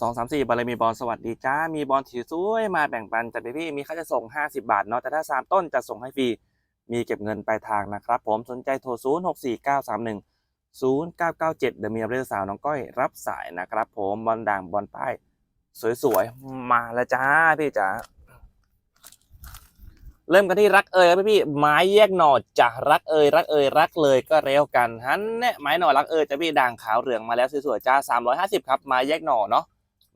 สองสามสี่บารมีบอลสวัสดีจ้า มีบอลถือสวยมาแบ่งปันจัดไปพี่ มีค่าจะส่ง 50 บาทเนาะ แต่ถ้า 3 ต้นจะส่งให้ฟรี มีเก็บเงินปลายทางนะครับ ผมสนใจโทร 0 6 4 9 3 1 0 9 9 7เดี๋ยวมีเรื่องสาวน้องก้อยรับสายนะครับ ผมบอลด่างบอลป้าย สวยๆ มาแล้วจ้าพี่จ๋า เริ่มกันที่รักเอ่ยครับพี่พี่ไม้แยกหน่อจะรักเอ่ยรักเอ่ยรักเลยก็เร็วกันฮันเนี่ยไม้หน่อรักเอ่ยจะพี่ด่างขาวเหลืองมาแล้วสวยๆจ้า350 ครับไม้แยกหน่อเนาะ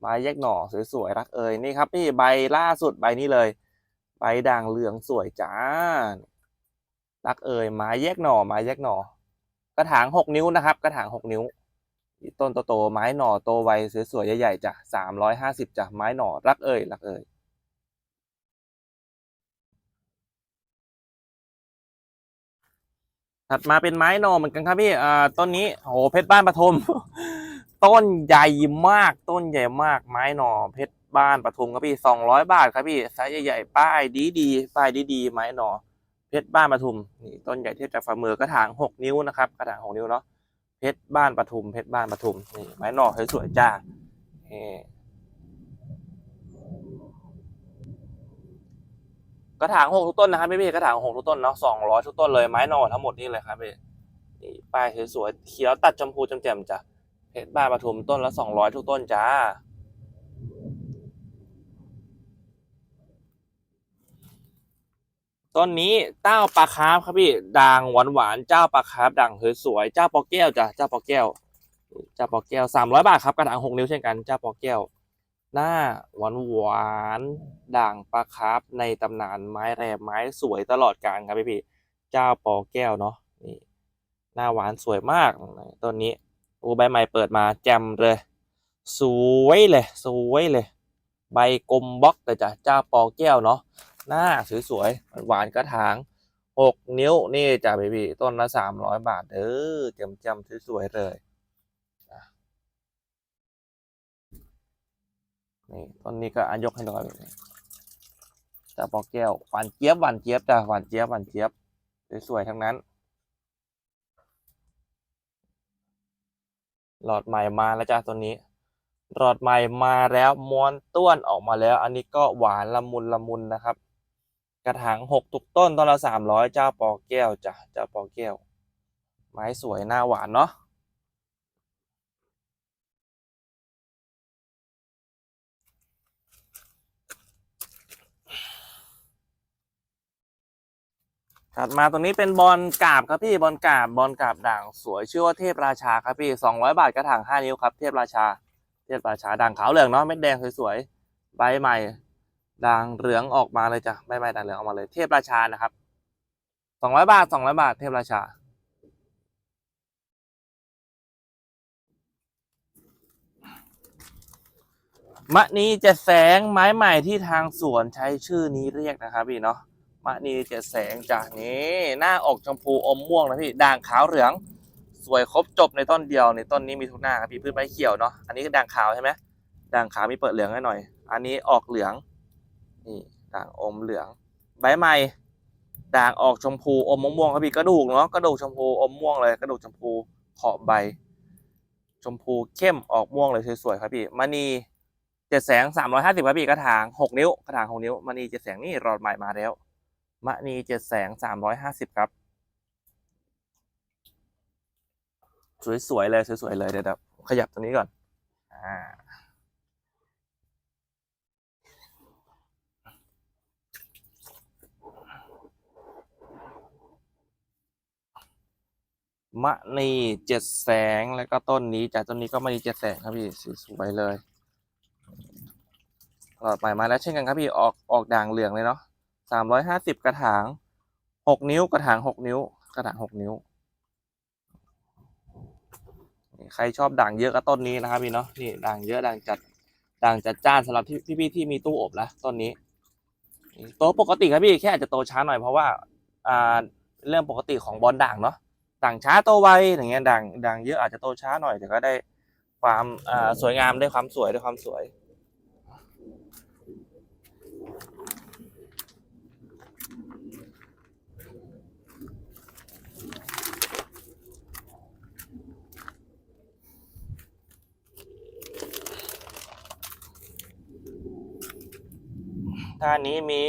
ไม้แยกหน่อสวยๆรักเอ่ยนี่ครับพี่ใบล่าสุดใบนี้เลย ใบด่างเหลืองสวยจ้ารักเอ่ยไม้แยกหน่อไม้แยกหน่อกระถางหกนิ้วนะครับ กระถางหกนิ้ว ต้นโตๆไม้หน่อโตไวสวยๆใหญ่ๆจ้ะ350จ้ะไม้หน่อรักเอ่ยรักเอ่ยถัดมาเป็นไม้หน่อเหมือนกันครับพี่อ่าต้นนี้โหเพชรบ้านปฐม ต้นใหญ่มาก ต้นใหญ่มาก ไม้หน่อเพชรบ้านปฐมครับพี่สองร้อยบาทครับพี่ไซส์ใหญ่ๆป้ายดีดีๆป้ายดีดีๆไม้หน่อเพชรบ้านปฐมนี่ต้นใหญ่เทียบจากฝ่ามือกระถางหกนิ้วนะครับกระถางหกนิ้วเนาะเพชรบ้านปฐมเพชรบ้านปฐมนี่ไม้หน่อสวยๆจ้าเฮ้กระถางหกทุกต้นนะครับพี่พี่กระถางหกทุกต้นเนาะสองร้อยทุกต้นเลยไม้หน่อทั้งหมดนี่เลยครับพี่นี่ป้ายสวยๆเขียวตัดชมพูแจ่มจ้ะ เพชรบ้านปฐมต้นละสองร้อยทุกต้นจ้า ต้นนี้เจ้าปลาคาร์ฟครับพี่ด่างหวานหวานเจ้าปลาคาร์ฟด่างสวยๆเจ้าปอแก้วจ้ะเจ้าปอแก้วเจ้าปอแก้วสามร้อยบาทครับกระถางหกนิ้วเช่นกันเจ้าปอแก้ว หน้าหวานหวานด่างปลาคาร์ฟในตำนานไม้แรมไม้สวยตลอดกาลครับพี่พี่เจ้าปอแก้วเนาะนี่หน้าหวานสวยมากต้นนี้ โอ้ใบใหม่เปิดมาแจ่มเลย สวยเลย สวยเลย ใบกลมบล็อกเลยจ้ะเจ้าปอแก้วเนาะหน้าสวยๆหวานกระถางหกนิ้วนี่จ้ะเบบี้ต้นละสามร้อยบาทเด้อเจียมจำสวยๆเลยนี่ต้นนี้ก็อายกให้ดูครับนี่จ้าปอแก้วหวานเจี๊ยบหวานเจี๊ยบจ้ะหวานเจี๊ยบหวานเจี๊ยบสวยๆทั้งนั้น หลอดใหม่มาแล้วจ้าตัวนี้หลอดใหม่มาแล้วม้วนต้วนออกมาแล้ว อันนี้ก็หวานละมุนละมุนนะครับ กระถางหกทุกต้นต้นละสามร้อยเจ้าปอแก้วจ้ะเจ้าปอแก้ว ไม้สวยหน้าหวานเนาะ ถัดมาตรงนี้เป็นบอลกาบครับพี่บอลกาบบอลกาบด่างสวยชื่อว่าเทพราชาครับพี่สองร้อยบาทกระถางห้านิ้วครับเทพราชา เทพราชาด่างขาวเหลืองเนาะเม็ดแดงสวยๆใบใหม่ด่างเหลืองออกมาเลยจ้ะใบใหม่ด่างเหลืองออกมาเลย เทพราชานะครับสองร้อยบาทสองร้อยบาท เทพราชา มะนีเจ็ดแสงไม้ใหม่ที่ทางสวนใช้ชื่อนี้เรียกนะครับพี่เนาะ มะนีเจ็ดแสงจากนี้หน้าออกชมพูอมม่วงนะพี่ด่างขาวเหลือง สวยครบจบในต้นเดียวในต้นนี้มีทุกหน้าครับพี่พืชใบเขียวเนาะอันนี้ก็ด่างขาวใช่ไหมด่างขาวมีเปิดเหลืองให้หน่อย อันนี้ออกเหลืองนี่ด่างอมเหลืองใบใหม่ด่างออกชมพูอมม่วงครับพี่กระดูกเนาะกระดูกชมพูอมม่วงเลยกระดูกชมพูขอบใบ ชมพูเข้มออกม่วงเลยสวยๆครับพี่มณีเจ็ดแสงสามร้อยห้าสิบครับพี่กระถางหกนิ้วกระถางหกนิ้วมณีเจ็ดแสงนี่รอดใหม่มาแล้ว มณีเจ็ดแสงสามร้อยห้าสิบครับ สวยๆเลยสวยๆเลยเดี๋ยวขยับตรงนี้ก่อนอ่ามะนีเจ็ดแสงแล้วก็ต้นนี้จากต้นนี้ก็มะนีเจ็ดแสงครับพี่สวยๆเลยหลอดใหม่มาแล้วเช่นกันครับพี่ออกออกด่างเหลืองเลยเนาะ สามร้อยห้าสิบกระถางหกนิ้วกระถางหกนิ้ว กระถางหกนิ้ว ใครชอบด่างเยอะก็ต้นนี้นะครับพี่เนาะนี่ด่างเยอะด่างจัดด่างจัดจ้านสำหรับที่พี่ที่มีตู้อบนะต้นนี้โตปกติครับพี่แค่อาจจะโตช้าหน่อยเพราะว่าอ่าเรื่องปกติของบอลด่างเนาะด่างช้าโตไวอย่างเงี้ยด่างด่างเยอะอาจจะโตช้าหน่อยแต่ก็ได้ความอ่าสวยงามได้ความสวยได้ความสวย ท่านี้มี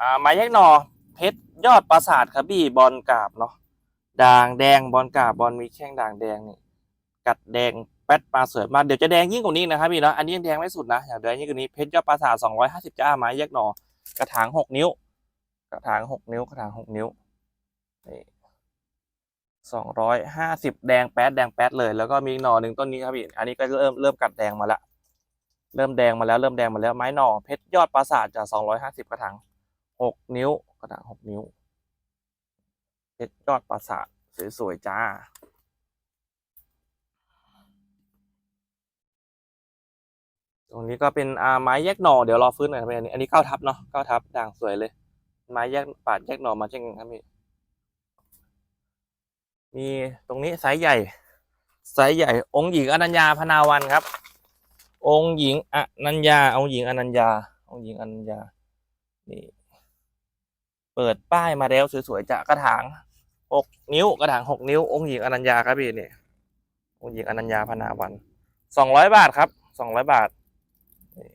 อ่าไม้แยกหนอเพชรยอดปราสาทครับพี่บอลกาบเนาะด่างแดงบอลกาบบอลมีแข้งด่างแดงนี่กัดแดงแป๊ดปลาสวยมากเดี๋ยวจะแดงยิ่งกว่านี้นะครับพี่เนาะอันนี้ยังแดงไม่สุดนะอย่ากแดงยิ่งกว่านี้เพชรยอดปราสาทสองร้อยห้าสิบจ้าไม้แยกหนอกระถางหกนิ้ว กระถางหกนิ้ว กระถางหกนิ้วนี่สองร้อยห้าสิบแดงแป๊ดแดงแป๊ดเลย แล้วก็มีหนอหนึ่งต้นนี้ครับพี่อันนี้ก็เริ่มเริ่มกัดแดงมาล้ว เริ่มแดงมาแล้วเริ่มแดงมาแล้วไม้หน่อเพชรยอดปราสาทจะสองร้อยห้าสิบกระถางหกนิ้วกระถางหกนิ้ว เพชรยอดปราสาทสวยๆจ้าตรงนี้ก็เป็นอาไม้แยกหน่อเดี๋ยวรอฟื้นหน่อยครับพี่อันนี้อันนี้เก้าทับเนาะเก้าทับด่างสวยเลย ไม้แยกปาดแยกหน่อมาเช่นกันครับพี่มีตรงนี้ไซส์ใหญ่ไซส์ใหญ่องค์หญิงอนัญญาพนาวันครับ องค์หญิงอนัญญา องค์หญิงอนัญญา องค์หญิงอนัญญา นี่ เปิดป้ายมาแล้วสวยๆจากกระถางหกนิ้ว กระถางหกนิ้ว องค์หญิงอนัญญาครับพี่นี่ องค์หญิงอนัญญาพนาวันสองร้อยบาทครับสองร้อยบาทนี่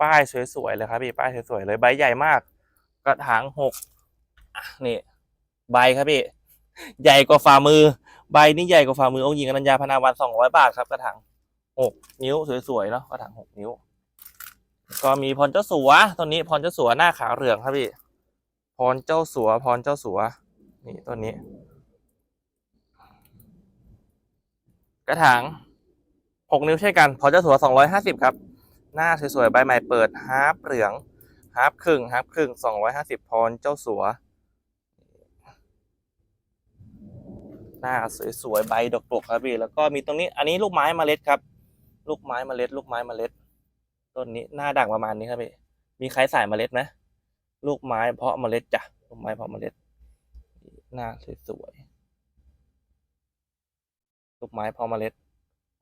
ป้ายสวยๆเลยครับพี่ ป้ายสวยๆเลย ใบใหญ่มาก กระถางหกนี่ ใบครับพี่ ใหญ่กว่าฝ่ามือ ใบนี่ใหญ่กว่าฝ่ามือ องค์หญิงอนัญญาพนาวันสองร้อยบาทครับกระถาง หกนิ้วสวยๆเนาะกระถางหกนิ้ว ก็มีพรเจ้าสัวต้นนี้พรเจ้าสัวหน้าขาวเหลืองครับพี่พรเจ้าสัวพรเจ้าสัวนี่ต้นนี้ กระถางหกนิ้วใช่นกันพรเจ้าสัวสองร้อยห้าสิบครับ หน้าสวยๆใบใหม่เปิดฮาร์ปเหลืองฮาร์ปครึ่งฮาร์ปครึ่งสองร้อยห้าสิบพรเจ้าสัวหน้าสวยๆใบดกๆครับพี่แล้วก็มีตรงนี้อันนี้ลูกไม้เมล็ดครับ ลูกไม้เมล็ด ลูกไม้เมล็ด ต้นนี้หน้าด่างประมาณนี้ครับพี่มีใครใส่เมล็ดไหมลูกไม้เพาะเมล็ดจ้ะลูกไม้เพาะเมล็ด หน้าสวยๆลูกไม้เพาะเมล็ด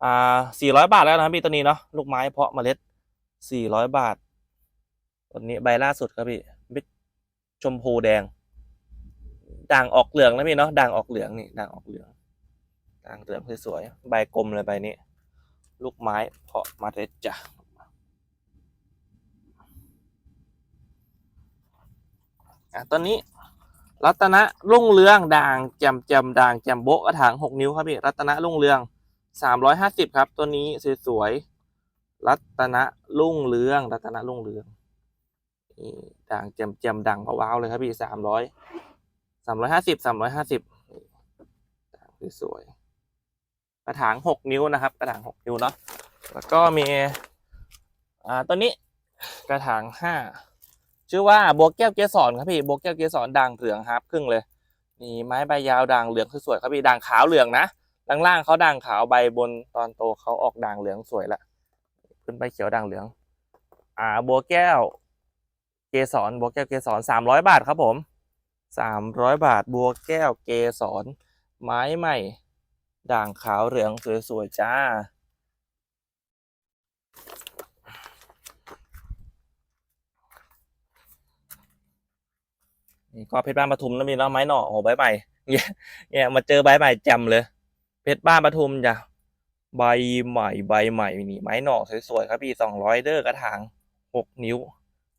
อ่าสี่ร้อยบาทแล้วนะพี่ตัวนี้เนาะลูกไม้เพาะเมล็ดสี่ร้อยบาทตัวนี้ใบล่าสุดครับพี่ม็ดชมพูแดง ด่างออกเหลืองนะพี่เนาะด่างออกเหลืองนี่ด่างออกเหลืองด่างเหลืองสวยๆใบกลมเลยใบนี้ ลูกไม้เพาะเมล็ดจ้ะอะต้นนี้รัตนะรุ่งเรืองด่างแจมแจมด่างแจมโบกระถางหกนิ้วครับพี่รัตนะรุ่งเรืองสามร้อยห้าสิบครับ ตัวนี้สวยๆรัตนะรุ่งเรือง รัตนะรุ่งเรืองนี่ด่างแจมแจมด่างว้าวๆเลยครับพี่สามร้อยสามร้อยห้าสิบสามร้อยห้าสิบด่างสวยๆ กระถางหกนิ้วนะครับ กระถางหกนิ้วเนาะแล้วก็มีอ่าตัวนี้กระถางห้าชื่อว่าบัวแก้วเกสรครับพี่บัวแก้วเกสรด่างเหลืองครับครึ่งเลยนี่ไม้ใบยาวด่างเหลืองสวยครับพี่ด่างขาวเหลืองนะล่างล่างเขาด่างขาวใบบนตอนโตเขาออกด่างเหลืองสวยละขึ้นใบเขียวด่างเหลือง อ่าบัวแก้ว เกสรบัวแก้วเกสรสามร้อยบาทครับผมสามร้อยบาทบัวแก้วเกสรไม้ใหม่ ด่างขาวเหลืองสวย ๆ จ้า นี่ก็เพชรบ้านปทุมแล้วมีเนาะไม้หน่อโอ้โหใบใหม่เนี่ยมาเจอใบใหม่แจ่มเลย เพชรบ้านปทุมจ้ะใบใหม่ใบใหม่นี่ไม้หน่อสวย ๆ ครับพี่สองร้อยเด้อกระถางหกนิ้ว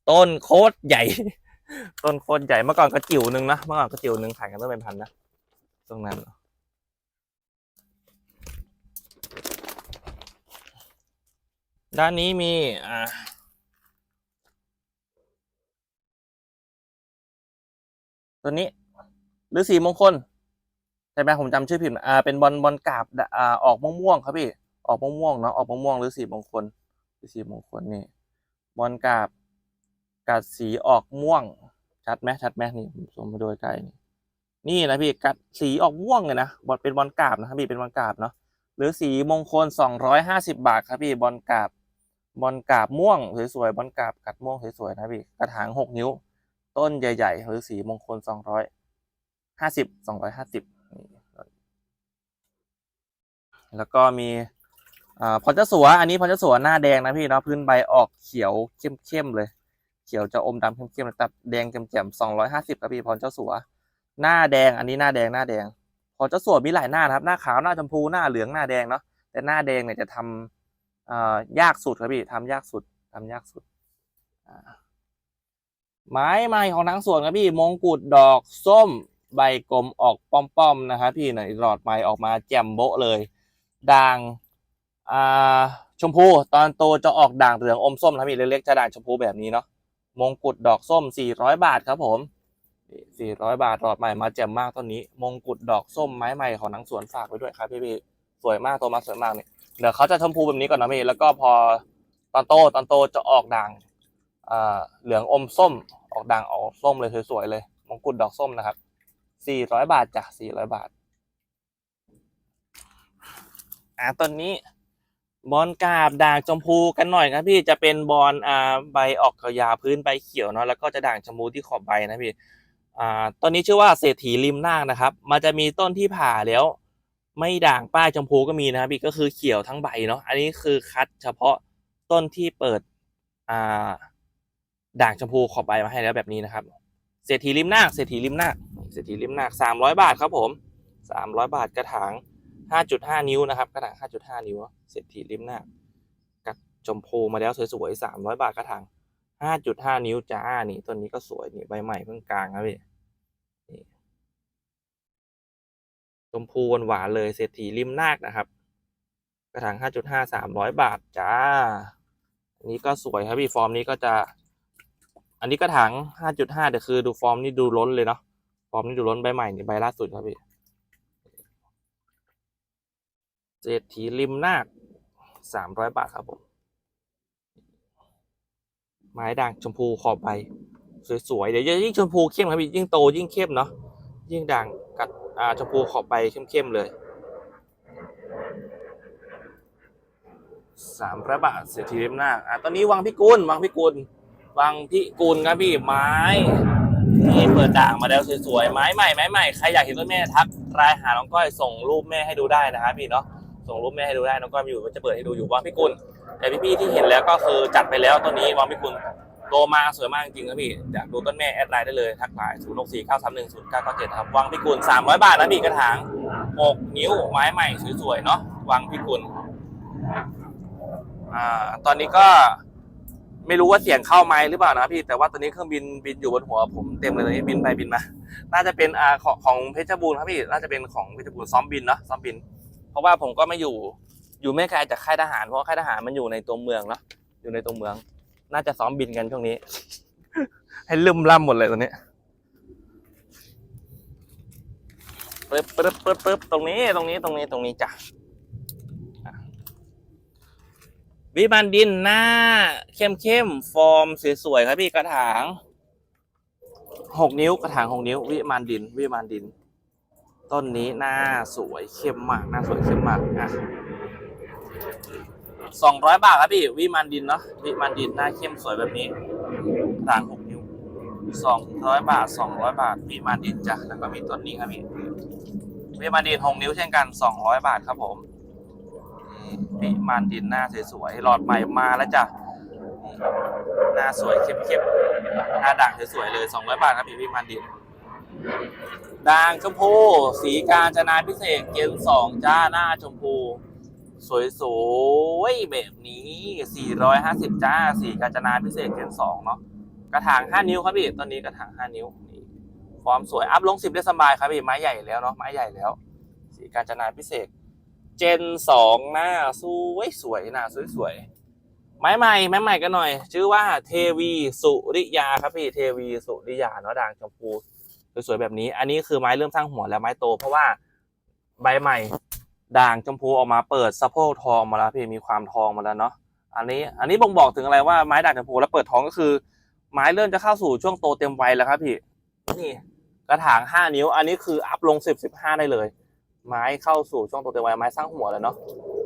ต้นโคตรใหญ่ ต้นโคตรใหญ่เมื่อก่อนกระจิ๋วหนึ่งนะเมื่อก่อนกระจิ๋วหนึ่งขายกันต้นเป็นพันนะตรงนั้น ด้านนี้มีอ่าตัวนี้หรือสีมงคลใช่ไหมผมจำชื่อผิดอ่าเป็นบอลบอลกาบอ่าออกม่วงๆครับพี่ออกม่วงๆเนาะออกม่วงๆหรือสีมงคลหรือสีมงคลนี่บอลกาบกัดสีออกม่วง ชัดไหมชัดไหมนี่ผมส่งมาโดยใกล้นี่นี่นะพี่กัดสีออกม่วงเลยนะบอลเป็นบอลกาบนะครับพี่เป็นบอลกาบเนาะหรือสีมงคลสองร้อยห้าสิบาทครับพี่บอลกาบ บอลกาบม่วงสวยๆบอลกาบกัดม่วงสวยๆนะพี่กระถางหกนิ้ว ต้นใหญ่ๆ หรือสีมงคลสองร้อยห้าสิบสองร้อยห้าสิบแล้วก็มีอพรเจ้าสัวอันนี้พรเจ้าสัวหน้าแดงนะพี่เนาะพื้นใบออกเขียวเข้มๆเลย เขียวจะอมดำเข้มๆตัดแดงแจ่มๆสองร้อยห้าสิบครับพี่พรเจ้าสัวหน้าแดงอันนี้หน้าแดงหน้าแดงพรเจ้าสัวมีหลายหน้านะครับ หน้าขาวหน้าชมพูหน้าเหลืองหน้าแดงเนาะแต่หน้าแดงเนี่ยจะทำอ่า ยากสุดครับพี่ทำยากสุดทำยากสุดไม้ใหม่ของทั้งสวนครับพี่มงกุฎดอกส้มใบกลมออกป้อมๆนะครับพี่หน่อยหลอดไม้ออกมาแจ่มโบะเลยด่างอ่าชมพูตอนโตจะออกด่างเหลืองอมส้มนะพี่เล็กๆจะด่างชมพูแบบนี้เนาะมงกุฎดอกส้ม 400 บาทครับผม400 บาทหลอดใหม่มาแจ่มมากต้นนี้ มงกุฎดอกส้มไม้ใหม่ของทั้งสวนฝากไว้ด้วยครับพี่พี่สวยมากโตมาสวยมากเนี่ย เดี๋ยวเขาจะชมพูแบบนี้ก่อนนะพี่แล้วก็พอตอนโตตอนโตจะออกด่างเหลืองอมส้มออกด่างออกส้มเลยสวยๆเลยมงกุฎดอกส้มนะครับสี่ร้อยบาทจ้ะสี่ร้อยบาทอ่าต้นนี้บอลกาบด่างชมพูกันหน่อยครับพี่จะเป็นบอลอ่าใบออกยาพื้นใบเขียวเนาะแล้วก็จะด่างชมพูที่ขอบใบนะพี่อ่าต้นนี้ชื่อว่าเศรษฐีริมนาคนะครับ มันจะมีต้นที่ผ่าแล้ว ไม่ด่างป้ายชมพูก็มีนะครับพี่ก็คือเขียวทั้งใบเนาะอันนี้คือคัดเฉพาะต้นที่เปิดอ่าด่างชมพูขอบใบมาให้แล้วแบบนี้นะครับเศรษฐีริมนาคเศรษฐีริมนาคเศรษฐีริมนาคสามร้อยบาทครับผมสามร้อยบาทกระถางห้าจุดห้านิ้วนะครับกระถางห้าจุดห้านิ้วเศรษฐีริมนาคกัดชมพูมาแล้วสวยๆสามร้อยบาทกระถางห้าจุดห้านิ้วจ้านี่ต้นนี้ก็สวยนี่ใบใหม่เพิ่งกลางครับพี่นี่ ชมพูหวานๆเลยเศรษฐีริมนาคนะครับ กระถางห้าจุดห้าสามร้อยบาทจ้า อันนี้ก็สวยครับพี่ฟอร์มนี้ก็จะ อันนี้กระถาง 5.5เดี๋ยวคือดูฟอร์มนี่ดูล้นเลยเนาะ ฟอร์มนี่ดูล้นใบใหม่นี่ใบล่าสุดครับพี่ เศรษฐีริมนาค 300 บาทครับผม ไม้ด่างชมพูขอบใบสวยๆ เดี๋ยวยิ่งชมพูเข้มครับพี่ยิ่งโตยิ่งเข้มเนาะยิ่งด่าง อ่าชมพูขอบใบเข้มๆเลยสามร้อยบาทเศรษฐีริมนาอะตอนนี้วังพิกุลวังพิกุลวังพิกุลครับพี่ไม้ที่เปิดด่างมาแล้วสวยๆไม้ใหม่ไม้ใหม่ใครอยากเห็นต้นแม่ทักรายหาน้องก้อยส่งรูปแม่ให้ดูได้นะครับพี่เนาะส่งรูปแม่ให้ดูได้น้องก้อยอยู่ก็จะเปิดให้ดูอยู่วังพิกุลแต่พี่ๆที่เห็นแล้วก็คือจัดไปแล้วต้นนี้วังพิกุล โตมาสวยมากจริงครับพี่อยากดูต้นแม่แอดไลน์ได้เลยทักไลน์0 6 4 9 3 1 0 9 9 7ครับวังพิกุล300บาทนะพี่กระถาง6นิ้วไม้ใหม่สวยๆเนาะวังพิกุลอ่าตอนนี้ก็ไม่รู้ว่าเสียงเข้าไมค์หรือเปล่านะพี่แต่ว่าตอนนี้เครื่องบินบินอยู่บนหัวผมเต็มเลยตอนนี้บินไปบินมา น่าจะเป็นอ่าของของเพชรบูรณ์ครับพี่น่าจะเป็นของเพชรบูรณ์ซ้อมบินเนาะซ้อมบิน เพราะว่าผมก็ไม่อยู่อยู่ไม่ไกลจากค่ายทหารเพราะค่ายทหารมันอยู่ในตัวเมืองเนาะอยู่ในตัวเมือง น่าจะซ้อมบินกันช่วงนี้ ให้ลืมล่ำหมดเลยตอนนี้ปึ๊บปึ๊บปึ๊บปึ๊บตรงนี้ตรงนี้ตรงนี้ตรงนี้จ้ะวิมานดินหน้า เข้มเข้มๆฟอร์มสวยๆครับพี่กระถางหกนิ้วกระถางหกนิ้ว วิมานดิน วิมานดิน ต้นนี้หน้าสวยเข้มมากหน้าสวยเข้มมากอะ สองร้อยบาทครับพี่ วิมานดินเนาะวิมานดินหน้าเข้มสวยแบบนี้กระถางหกนิ้วสองร้อยบาทสองร้อยบาท วิมานดินจ้ะแล้วก็มีต้นนี้ครับพี่วิมานดินหกนิ้วเช่นกันสองร้อยบาทครับผมวิมานดินหน้าสวยๆหลอดใหม่มาแล้วจ้ะหน้าสวยเข้มๆหน้าด่างสวยๆเลย 200 บาทครับพี่วิมานดินด่างชมพู สีกาญจนาพิเศษเกณฑ์สองจ้าหน้าชมพู สวยๆแบบนี้ 450 จ้า สีกาญจนาพิเศษเกณฑ์สองเนาะ กระถาง 5 นิ้วครับพี่ ตอนนี้กระถาง 5 นิ้วนี่ฟอร์มสวย อัพลง 10 ได้สบายครับพี่ ไม้ใหญ่แล้วเนาะ ไม้ใหญ่แล้ว สีกาญจนาพิเศษ เจนสองหน้าสวยสวยหน้าสวยสวยไม้ใหม่ ไม้ใหม่กันหน่อย ชื่อว่าเทวีสุริยาครับพี่ เทวีสุริยาเนาะ ด่างชมพูสวยๆแบบนี้ อันนี้คือไม้เริ่มสร้างหัวแล้วไม้โต เพราะว่าใบใหม่ ด่างชมพูออกมาเปิดสะโพกทองมาแล้วพี่มีความทองมาแล้วเนาะอันนี้อันนี้บ่งบอกถึงอะไรว่าไม้ด่างชมพูแล้วเปิดท้องก็คือ ไม้เริ่มจะเข้าสู่ช่วงโตเต็มวัยแล้วครับพี่นี่กระถางห้านิ้ว อันนี้คืออัพลงสิบสิบห้าได้เลย ไม้เข้าสู่ช่วงโตเต็มวัยไม้สร้างหัวแล้วเนาะ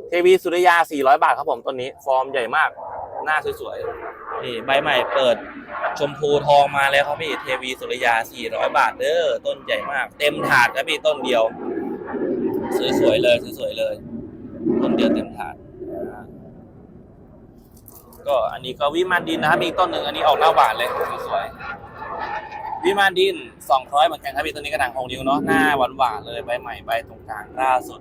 เทวีสุริยา400บาทครับผมต้นนี้ ฟอร์มใหญ่มากหน้าสวยๆนี่ใบใหม่เปิดชมพูทองมาแล้วครับพี่เทวีสุริยา 400 บาทเด้อต้นใหญ่มาก เต็มถาดครับพี่ต้นเดียว สวยๆเลยสวยๆเลยต้นเดียวเต็มถาดอ่าก็อันนี้ก็วิมานดินนะครับมีอีกต้นหนึ่งอันนี้ออกหน้าหวานเลยสวยๆวิมานดินสองร้อยเหมือนกันครับพี่ตัวนี้กระถางหกนิ้วเนาะหน้าหวานหวานๆเลยใบใหม่ใบตรงกลางล่าสุด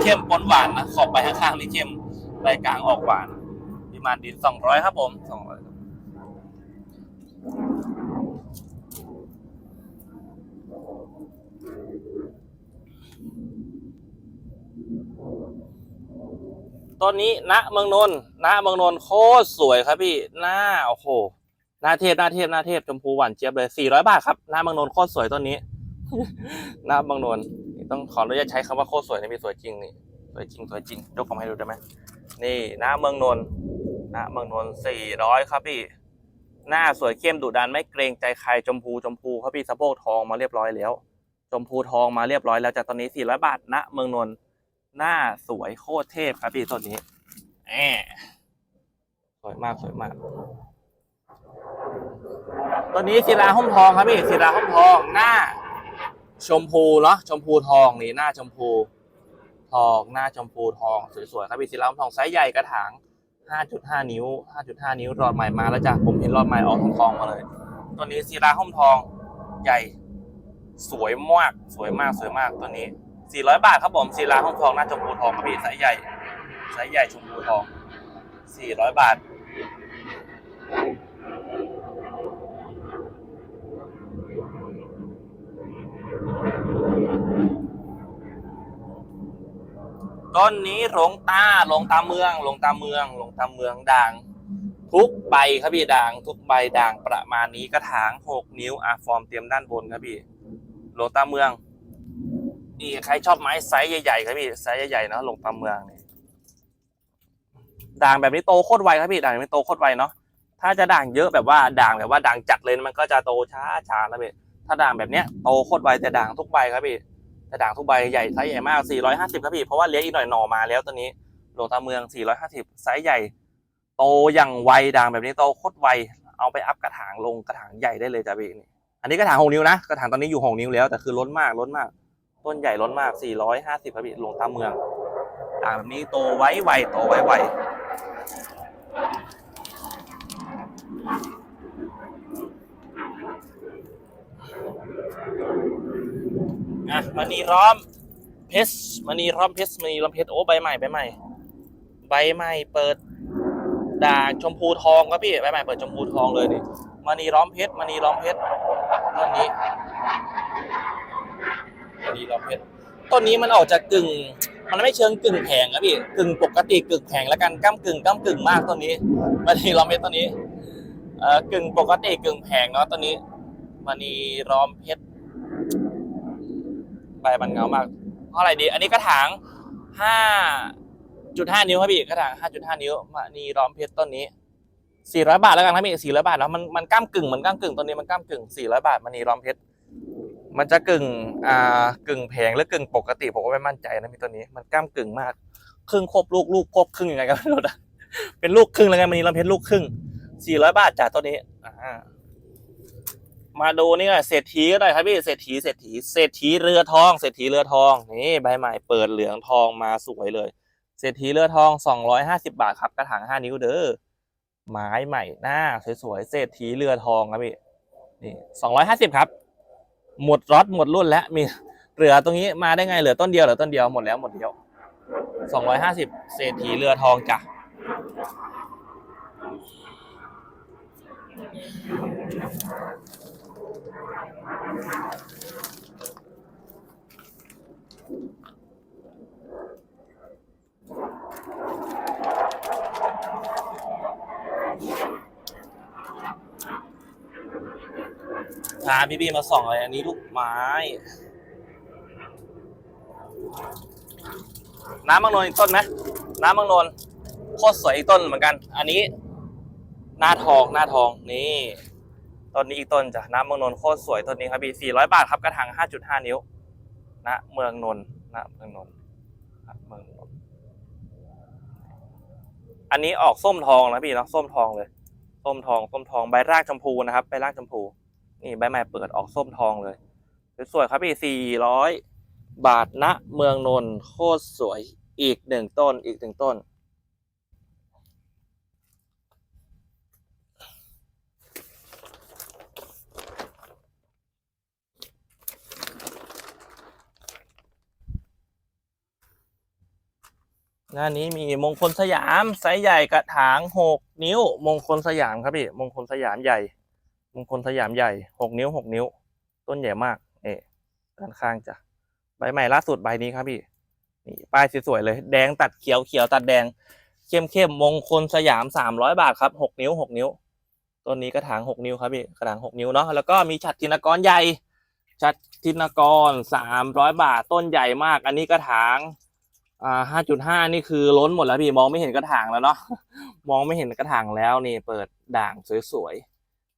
เข้มปนหวานนะขอบใบข้างๆนี่เข้มใบกลางออกหวานวิมานดินสองร้อยครับผมสองร้อย ต้นนี้ณเมืองนนท์ณเมืองนนท์โคตรสวยครับพี่หน้าโอ้โหหน้าเทพหน้าเทพหน้าเทพชมพูหวานเจี๊ยบเลยสี่ร้อยบาทครับหน้าเมืองนนท์โคตรสวยต้นนี้หน้าเมืองนนท์นี่ต้องขออนุญาตใช้คำว่าโคตรสวยนะพี่สวยจริงนี่สวยจริงสวยจริงยกออกมาให้ดูได้ไหมนี่หน้าเมืองนนท์หน้าเมืองนนท์สี่ร้อยครับพี่หน้าสวยเข้มดุดันไม่เกรงใจใครชมพูชมพูครับพี่สะโพกทองมาเรียบร้อยแล้วชมพูทองมาเรียบร้อยแล้วจากตอนนี้สี่ร้อยบาทณเมืองนนท์ หน้าสวยโคตรเทพครับพี่ต้นนี้แหมสวยมากสวยมากต้นนี้ศิลาห้อมทองครับพี่ศิลาห้อมทองหน้า ชมพูเนาะชมพูทองนี่หน้าชมพู ทองหน้าชมพูทองสวยๆครับพี่ศิลาห้อมทองไซส์ใหญ่กระถาง 5.5 นิ้ว 5.5 นิ้วรอดใหม่มาแล้วจ้ะผมเห็นรอดใหม่ออกทองทองมาเลยตัวนี้ศิลาห้อมทองใหญ่ สวยมากสวยมากสวยมากตัวนี้ 400 บาทครับผมศิลาห้องทองหน้าชมพูทองครับพี่ไซส์ใหญ่ไซส์ใหญ่ชมพูทอง 400 บาทต้นนี้หลงตาหลงตาเมืองหลงตาเมืองหลงตาเมืองด่าง ทุกใบครับพี่ด่าง ทุกใบด่างประมาณนี้กระถาง6นิ้วอะฟอร์มเตรียมด้านบนครับพี่หลวงตาเมือง นี่ใครชอบไม้ไซส์ใหญ่ๆครับพี่ไซส์ใหญ่ๆเนาะลงตามเมืองนี่ด่างแบบนี้โตโคตรไวครับพี่ด่างแบบนี้โตโคตรไวเนาะถ้าจะด่างเยอะแบบว่าด่างแบบว่าด่างจัดเลยมันก็จะโตช้าช้าๆนะพี่ถ้าด่างแบบเนี้ยโตโคตรไวแต่ด่างทุกใบครับพี่แต่ด่างทุกใบใหญ่ไซส์ใหญ่มาก 450 ครับพี่เพราะว่าเลี้ยงอีกหน่อยหน่อมาแล้วตอนนี้ลงตามเมือง 450 ไซส์ใหญ่ โตอย่างไวด่างแบบนี้โตโคตรไวเอาไปอัพกระถางลงกระถางใหญ่ได้เลยจ้ะพี่นี่อันนี้กระถางหกนิ้วนะกระถางตอนนี้อยู่หกนิ้วแล้วแต่คือล้นมากล้นมาก ต้นใหญ่ล้นมาก 450ครับพี่ลงตามเมืองด่างแบบนี้โตไวไวโตไวไวอะมันนีร้อมเพชรมันนีร้อมเพชรมันนีร้อมเพชรโอ้ใบใหม่ใบใหม่ ใบใหม่เปิดด่างชมพูทองครับพี่ใบใหม่เปิดชมพูทองเลยนี่มันนีร้อมเพชรมันนีร้อมเพชรต้นนี้ มันนีรอมเพชรต้นนี้มันออกจากกึ่ง มันไม่เชิงกึ่งแผงครับพี่กึ่งปกติกึ่งแผงแล้วกันก้ามกึ่งก้ามกึ่งมากต้นนี้มันนีรอมเพชรต้นนี้เอ่อกึ่งปกติกึ่งแผงเนาะต้นนี้มันนีร้อมเพชรใบมันเงามากเท่าไหร่ดี อันนี้กระถางห้าจุดห้านิ้วครับพี่กระถางห้าจุดห้านิ้วมานีร้อมเพชรต้นนี้สี่ร้อยบาทแล้วกันครับพี่สี่ร้อยบาทแล้วมันมันก้ามกึ่งเหมือนก้ามกึ่งต้นนี้มันก้ามกึ่งสี่ร้อยบาทมานีร้อมเพชร มันจะกึ่งอ่ากึ่งแพงหรือกึ่งปกติผมก็ไม่มั่นใจนะพี่ต้นนี้มันก้ามกึ่งมากครึ่งครบลูกลูกครบครึ่งยังไงก็ไม่รู้นะเป็นลูกครึ่งแล้วไงมันนีร้อมเพชรลูกครึ่งสี่ร้อยบาทจากต้นนี้อ่ามาดูนี่ก็เศรษฐีก็ได้ครับพี่เศรษฐีเศรษฐีเศรษฐีเรือทองเศรษฐีเรือทองนี่ใบใหม่เปิดเหลืองทองมาสวยเลยเศรษฐีเรือทอง250บาทครับกระถาง5นิ้วเด้อไม้ใหม่หน้าสวยๆเศรษฐีเรือทองครับพี่นี่250ครับ หมดรถหมดรุ่นแล้วมีเหลือตรงนี้มาได้ไงเหลือต้นเดียวเหลือต้นเดียวหมดแล้วหมดเดียว250เศรษฐีเรือทองจ้ะ พาพี่ๆมาส่องอะไรอันนี้ลูกไม้ น้ำมังนนอีกต้นไหมน้ำมังนนโคตรสวยอีกต้นเหมือนกัน อันนี้ หน้าทองหน้าทองนี่ต้นนี้อีกต้นจ้ะน้ำเมืองนนโคตรสวยต้นนี้ครับพี่400 บาทครับกระถาง5.5 นิ้วณเมืองนนท์ณเมืองนนท์เมืองนนท์อันนี้ออกส้มทองนะพี่เนาะส้มทองเลย ส้มทองส้มทองใบรากชมพูนะครับใบรากชมพู นี่ใบใหม่เปิดออกส้มทองเลย สวยๆครับพี่400บาทณเมืองนนท์โคตรสวยอีกหนึ่งต้นอีกหนึ่งต้น หน้านี้มีมงคลสยามไซส์ใหญ่กระถางหกนิ้ว มงคลสยามครับพี่ มงคลสยามใหญ่ มงคลสยามใหญ่หกนิ้วหกนิ้ว ต้นใหญ่มากเอ๊ด้านข้างจ้ะใบใหม่ล่าสุดใบนี้ครับพี่นี่ป้ายสวยๆเลย แดงตัดเขียวเขียวตัดแดง เข้มเข้มมงคลสยามสามร้อยบาทครับหกนิ้วหกนิ้ว ต้นนี้กระถางหกนิ้วครับพี่กระถางหกนิ้วเนาะแล้วก็มีฉัดทินกรใหญ่ชัดทินกรสามร้อยบาทต้นใหญ่มาก อันนี้กระถางอ่าห้าจุดห้านี่คือล้นหมดแล้วพี่มองไม่เห็นกระถางแล้วเนาะมองไม่เห็นกระถางแล้วนี่เปิดด่างสวยๆ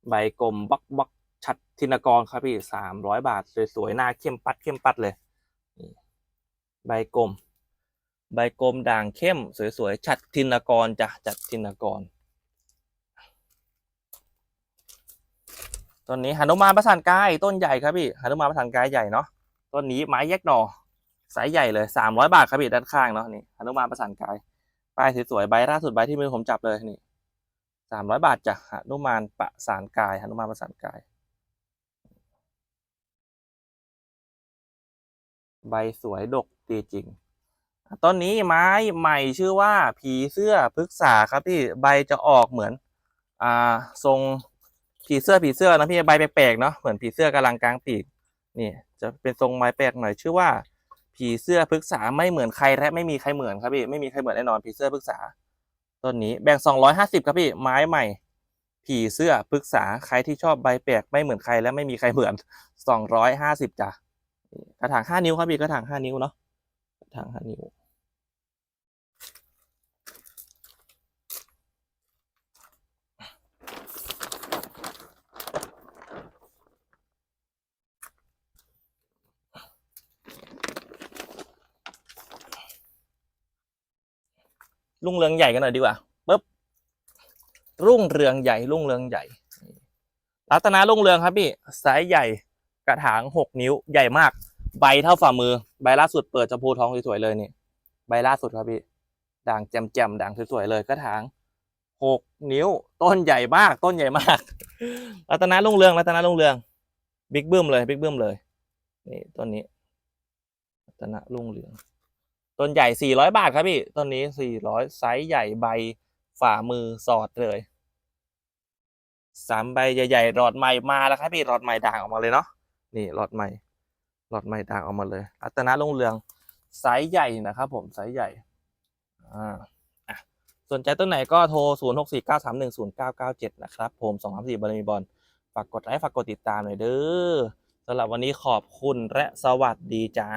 ใบกลมบักบักชัดทินกรครับพี่สามร้อยบาท สวยๆหน้าเข้มปัดเข้มปัดเลยนี่ใบกลม ใบกลมด่างเข้ม สวยๆชัดทินกรจ้ะจัดทินกรต้นนี้หนุมานประสานกายต้นใหญ่ครับพี่หนุมานประสานกายใหญ่เนาะต้นนี้ไม้แยกหน่อสายใหญ่เลยสามร้อยบาทครับพี่ด้านข้างเนาะนี่หนุมานประสานกายป้ายสวยๆใบล่าสุดใบที่มือผมจับเลยนี่ สามร้อยบาทจ้ะหนุมานประสานกายหนุมานประสานกาย ใบสวยดกดีจริงต้นนี้ไม้ใหม่ชื่อว่าผีเสื้อพฤกษาครับพี่ใบจะออกเหมือนอ่าทรงผีเสื้อผีเสื้อนะพี่ใบแปลกๆเนาะเหมือนผีเสื้อกำลังกลางปีกนี่ จะเป็นทรงไม้แปลกหน่อยชื่อว่า ผีเสื้อพฤกษาไม่เหมือนใครและไม่มีใครเหมือนครับพี่ไม่มีใครเหมือนแน่นอนผีเสื้อพฤกษา ต้นนี้แบ่งสองร้อยห้าสิบครับพี่ ไม้ใหม่ ผีเสื้อปรึกษาใครที่ชอบใบแปลกไม่เหมือนใครและไม่มีใครเหมือนสองร้อยห้าสิบจ้ะกระถางห้านิ้วครับพี่กระถางห้านิ้วเนาะกระถางห้านิ้ว รุ่งเรืองใหญ่กันหน่อยดีกว่าปึ๊บรุ่งเรืองใหญ่ รุ่งเรืองใหญ่ รัตนารุ่งเรืองครับพี่ไซส์ใหญ่กระถางหกนิ้วใหญ่มาก ใบเท่าฝ่ามือ ใบล่าสุดเปิดจะพูท้องสวยๆเลยนี่ ใบล่าสุดครับพี่ด่างแจ่มๆด่างสวยๆเลยกระถางหกนิ้ว ต้นใหญ่มาก ต้นใหญ่มาก รัตนารุ่งเรือง รัตนารุ่งเรือง บิ๊กบึ้มเลย บิ๊กบึ้มเลย นี่ต้นนี้ รัตนารุ่งเรือง ต้นใหญ่ 400 บาทครับพี่ ต้นนี้ 400 ไซส์ใหญ่ใบฝ่ามือสอดเลยสามใบใหญ่ๆหลอดใหม่มาแล้วครับพี่หลอดใหม่ด่างออกมาเลยเนาะนี่หลอดใหม่หลอดใหม่ด่างออกมาเลยรัตนารุ่งเรืองไซส์ใหญ่นะครับผมไซส์ใหญ่อ่าสนใจต้นไหนก็โทร 0 6 4 9 3 1 0 9 9 7 นะครับ ผม2 3 4บารมีบอลฝากกดไลค์ฝากกดติดตามหน่อยเด้อสำหรับวันนี้ขอบคุณและสวัสดีจ้า